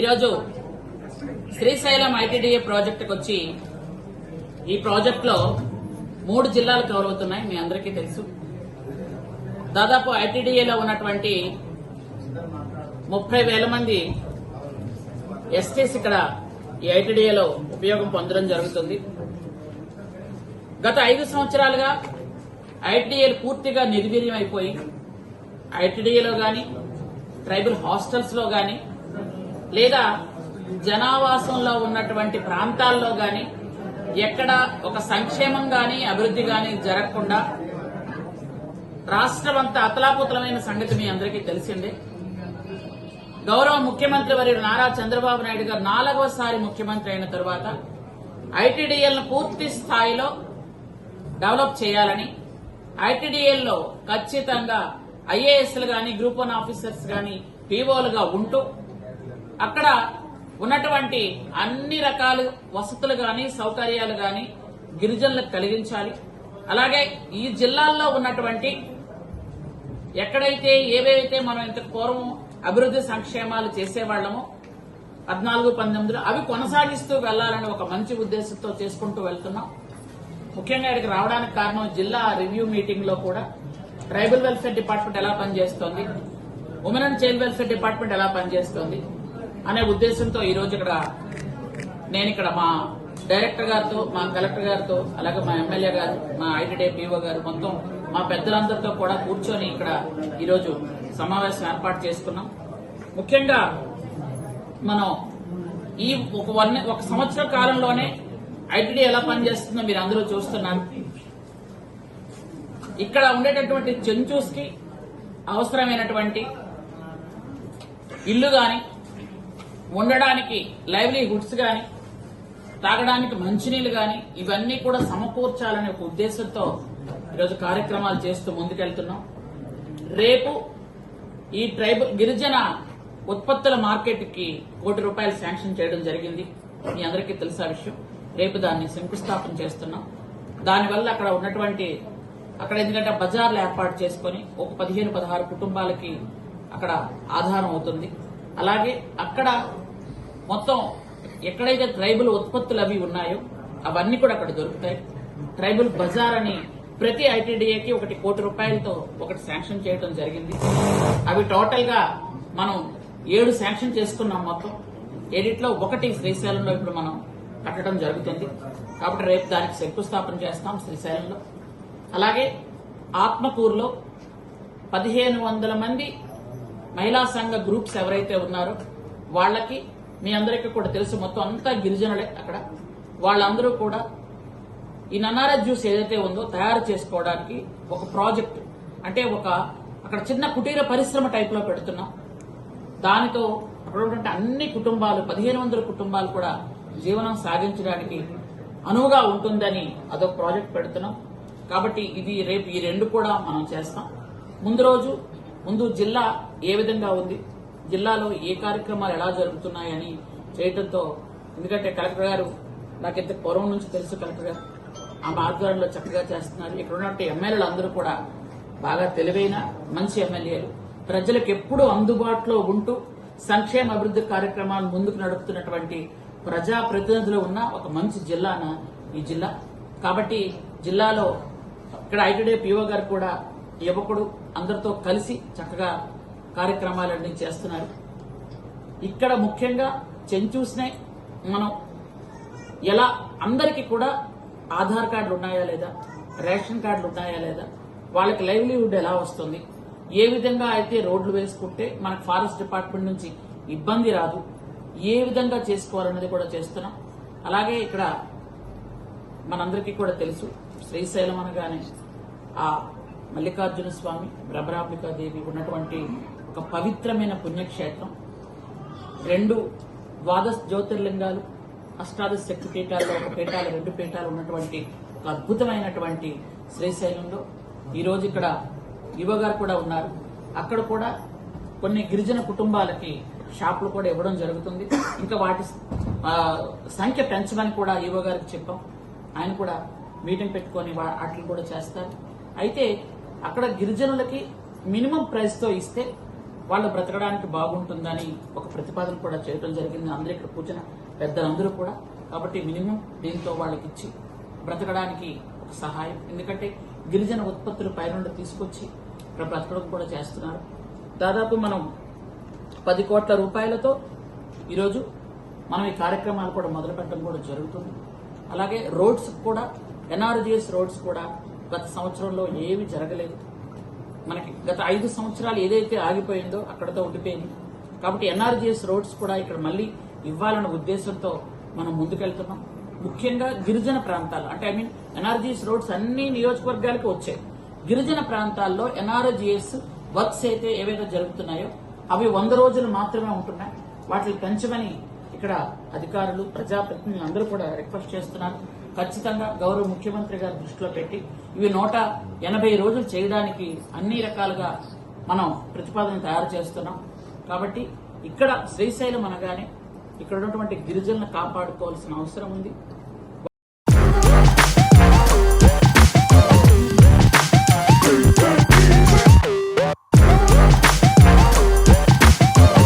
ఈరోజు శ్రీశైలం ఐటీడీఏ ప్రాజెక్టుకు వచ్చి ఈ ప్రాజెక్టులో మూడు జిల్లాలు కవర్ అవుతున్నాయి మీ అందరికీ తెలుసు. దాదాపు ఐటీడీఏలో ఉన్నటువంటి ముప్పై వేల మంది ఎస్టీస్ ఇక్కడ ఈ ఐటీడీఏలో ఉపయోగం పొందడం జరుగుతుంది. గత ఐదు సంవత్సరాలుగా ఐటీడీఏలు పూర్తిగా నిర్వీర్యం అయిపోయి ఐటీడీఏలో గాని ట్రైబల్ హాస్టల్స్లో లేదా జనావాసంలో ఉన్నటువంటి ప్రాంతాల్లో గాని ఎక్కడ ఒక సంక్షేమం గాని అభివృద్ధి గాని జరగకుండా రాష్ట్రం అంతా అతలాపుతలమైన సంగతి మీ అందరికీ తెలిసిందే. గౌరవ ముఖ్యమంత్రి వర్యుడు నారా చంద్రబాబు నాయుడు గారు నాలుగవసారి ముఖ్యమంత్రి అయిన తరువాత ఐటీడీఎల్ను పూర్తి స్థాయిలో డెవలప్ చేయాలని ఐటీడీఎల్లో ఖచ్చితంగా ఐఏఎస్లు గాని గ్రూప్ వన్ ఆఫీసర్స్ గాని పీఓలుగా ఉంటూ అక్కడ ఉన్నటువంటి అన్ని రకాల వసతులు గాని సౌకర్యాలు గాని గిరిజనులకు కలిగించాలి. అలాగే ఈ జిల్లాల్లో ఉన్నటువంటి ఎక్కడైతే ఏవైతే మనం ఇంత పూర్వం అభివృద్ధి సంక్షేమాలు చేసేవాళ్ళమో పద్నాలుగు పంతొమ్మిదిలో అవి కొనసాగిస్తూ వెళ్ళాలని ఒక మంచి ఉద్దేశంతో చేసుకుంటూ వెళ్తున్నాం. ముఖ్యంగా ఇక్కడికి రావడానికి కారణం జిల్లా రివ్యూ మీటింగ్లో కూడా ట్రైబల్ వెల్ఫేర్ డిపార్ట్మెంట్ ఎలా పనిచేస్తోంది women and child welfare department ఎలా పనిచేస్తోంది అనే ఉద్దేశంతో ఈరోజు ఇక్కడ నేను ఇక్కడ మా డైరెక్టర్ గారితో మా కలెక్టర్ గారితో అలాగే మా ఎమ్మెల్యే గారు మా ఐటీడే పీఓ గారు మొత్తం మా పెద్దలందరితో కూడా కూర్చొని ఇక్కడ ఈరోజు సమావేశం ఏర్పాటు చేసుకున్నాం. ముఖ్యంగా మనం ఈ ఒక వన్ ఒక సంవత్సర కాలంలోనే ఐటీడీ ఎలా పనిచేస్తుందో మీరు అందరూ చూస్తున్నారు. ఇక్కడ ఉండేటటువంటి చెంచూస్ అవసరమైనటువంటి ఇల్లు కానీ ఉండడానికి లైవ్లీహుడ్స్ గాని తాగడానికి మంచినీళ్ళు గాని ఇవన్నీ కూడా సమకూర్చాలనే ఒక ఉద్దేశంతో ఈరోజు కార్యక్రమాలు చేస్తూ ముందుకెళ్తున్నాం. రేపు ఈ ట్రైబల్ గిరిజన ఉత్పత్తుల మార్కెట్కి కోటి రూపాయలు శాంక్షన్ చేయడం జరిగింది. మీ అందరికీ తెలుసా విషయం? రేపు దాన్ని శంకుస్థాపన చేస్తున్నాం. దానివల్ల అక్కడ ఉన్నటువంటి అక్కడ ఎందుకంటే బజార్లు ఏర్పాటు చేసుకొని ఒక పదిహేను పదహారు కుటుంబాలకి అక్కడ ఆధారం అవుతుంది. అలాగే అక్కడ మొత్తం ఎక్కడైతే ట్రైబల్ ఉత్పత్తులు అవి ఉన్నాయో అవన్నీ కూడా అక్కడ దొరుకుతాయి. ట్రైబల్ బజార్ అని ప్రతి ఐటీడీఏకి ఒకటి కోటి రూపాయలతో ఒకటి శాంక్షన్ చేయడం జరిగింది. అవి టోటల్గా మనం ఏడు శాంక్షన్ చేసుకున్నాం మొత్తం. ఏడిట్లో ఒకటి శ్రీశైలంలో ఇప్పుడు మనం కట్టడం జరుగుతుంది. కాబట్టి రేపు దానికి శంకుస్థాపన చేస్తాం శ్రీశైలంలో. అలాగే ఆత్మకూరులో పదిహేను వందల మంది మహిళా సంఘ గ్రూప్స్ ఎవరైతే ఉన్నారో వాళ్ళకి మీ అందరికీ కూడా తెలుసు మొత్తం అంతా గిరిజనులే అక్కడ. వాళ్ళందరూ కూడా ఈ నన్నారా జ్యూస్ ఏదైతే ఉందో తయారు చేసుకోవడానికి ఒక ప్రాజెక్ట్ అంటే ఒక అక్కడ చిన్న కుటీర పరిశ్రమ టైప్లో పెడుతున్నాం. దానితో అక్కడ అన్ని కుటుంబాలు పదిహేను వందల కుటుంబాలు కూడా జీవనం సాగించడానికి అనువుగా ఉంటుందని అదొక ప్రాజెక్ట్ పెడుతున్నాం. కాబట్టి ఇది రేపు ఈ రెండు కూడా మనం చేస్తాం. ముందు రోజు ముందు జిల్లా ఏ విధంగా ఉంది? జిల్లాలో ఏ కార్యక్రమాలు ఎలా జరుగుతున్నాయని చేయడంతో ఎందుకంటే కలెక్టర్ గారు నాకు ఇంత పూర్వం నుంచి తెలుసు కలెక్టర్ గారు. ఆ మార్గాల్లో చక్కగా చేస్తున్నారు. ఇక్కడ ఉన్నట్టు ఎమ్మెల్యేలు అందరూ కూడా బాగా తెలివైన మంచి ఎమ్మెల్యేలు. ప్రజలకు ఎప్పుడూ అందుబాటులో ఉంటూ సంక్షేమ అభివృద్ధి కార్యక్రమాలు ముందుకు నడుపుతున్నటువంటి ప్రజా ప్రతినిధులు ఉన్న ఒక మంచి జిల్లాన ఈ జిల్లా. కాబట్టి జిల్లాలో ఇక్కడ ఐటీడే పిఓ గారు కూడా యువకుడు అందరితో కలిసి చక్కగా కార్యక్రమాలన్నీ చేస్తున్నారు. ఇక్కడ ముఖ్యంగా చెంచూస్నే మనం ఎలా అందరికీ కూడా ఆధార్ కార్డులు ఉన్నాయా లేదా రేషన్ కార్డులు ఉన్నాయా లేదా వాళ్ళకి లైవ్లీహుడ్ ఎలా వస్తుంది ఏ విధంగా అయితే రోడ్లు వేసుకుంటే మనకు ఫారెస్ట్ డిపార్ట్మెంట్ నుంచి ఇబ్బంది రాదు ఏ విధంగా చేసుకోవాలన్నది కూడా చేస్తున్నాం. అలాగే ఇక్కడ మనందరికీ కూడా తెలుసు శ్రీశైలం అనగానే ఆ మల్లికార్జున స్వామి దేవి ఉన్నటువంటి ఒక పవిత్రమైన పుణ్యక్షేత్రం. రెండు ద్వాదశ జ్యోతిర్లింగాలు అష్టాదశ శక్తి పీఠాల్లో ఒక పీఠాలు రెండు పీఠాలు ఉన్నటువంటి ఒక అద్భుతమైనటువంటి శ్రీశైలంలో. ఈరోజు ఇక్కడ యువ గారు కూడా ఉన్నారు. అక్కడ కూడా కొన్ని గిరిజన కుటుంబాలకి షాపులు కూడా ఇవ్వడం జరుగుతుంది. ఇంకా వాటి సంఖ్య పెంచమని కూడా యువ గారికి చెప్పాం. ఆయన కూడా మీటింగ్ పెట్టుకొని వాటిని కూడా చేస్తారు. అయితే అక్కడ గిరిజనులకి మినిమం ప్రైస్తో ఇస్తే వాళ్ళు బ్రతకడానికి బాగుంటుందని ఒక ప్రతిపాదన కూడా చేయడం జరిగింది. అందరూ ఇక్కడ కూర్చున్న పెద్దలందరూ కూడా. కాబట్టి మినిమం దీంతో వాళ్ళకి ఇచ్చి బ్రతకడానికి ఒక సహాయం. ఎందుకంటే గిరిజన ఉత్పత్తులు పైనుండి తీసుకొచ్చి ఇక్కడ బ్రతకడం కూడా చేస్తున్నారు. దాదాపు మనం పది కోట్ల రూపాయలతో ఈరోజు మనం ఈ కార్యక్రమాలు కూడా మొదలు పెట్టడం కూడా జరుగుతుంది. అలాగే రోడ్స్ కూడా ఎన్ఆర్జిఎస్ రోడ్స్ కూడా గత సంవత్సరంలో ఏమి జరగలేదు. మనకి గత ఐదు సంవత్సరాలు ఏదైతే ఆగిపోయిందో అక్కడతో ఉండిపోయింది. కాబట్టి ఎన్ఆర్జీఎస్ రోడ్స్ కూడా ఇక్కడ మళ్ళీ ఇవ్వాలన్న ఉద్దేశంతో మనం ముందుకెళ్తున్నాం. ముఖ్యంగా గిరిజన ప్రాంతాలు అంటే ఐ మీన్ ఎన్ఆర్జీఎస్ రోడ్స్ అన్ని నియోజకవర్గాలకు వచ్చాయి. గిరిజన ప్రాంతాల్లో ఎన్ఆర్జీఎస్ వర్క్స్ అయితే ఏవైతే జరుగుతున్నాయో అవి వంద రోజులు మాత్రమే ఉంటున్నాయి. వాటిని పెంచమని ఇక్కడ అధికారులు ప్రజాప్రతినిధులు అందరూ కూడా రిక్వెస్ట్ చేస్తున్నారు. ఖచ్చితంగా గౌరవ ముఖ్యమంత్రి గారి దృష్టిలో పెట్టి ఇవి నూట ఎనభై రోజులు చేయడానికి అన్ని రకాలుగా మనం ప్రతిపాదన తయారు చేస్తున్నాం. కాబట్టి ఇక్కడ శ్రీశైలం అనగానే ఇక్కడ ఉన్నటువంటి గిరిజనులను కాపాడుకోవాల్సిన అవసరం ఉంది.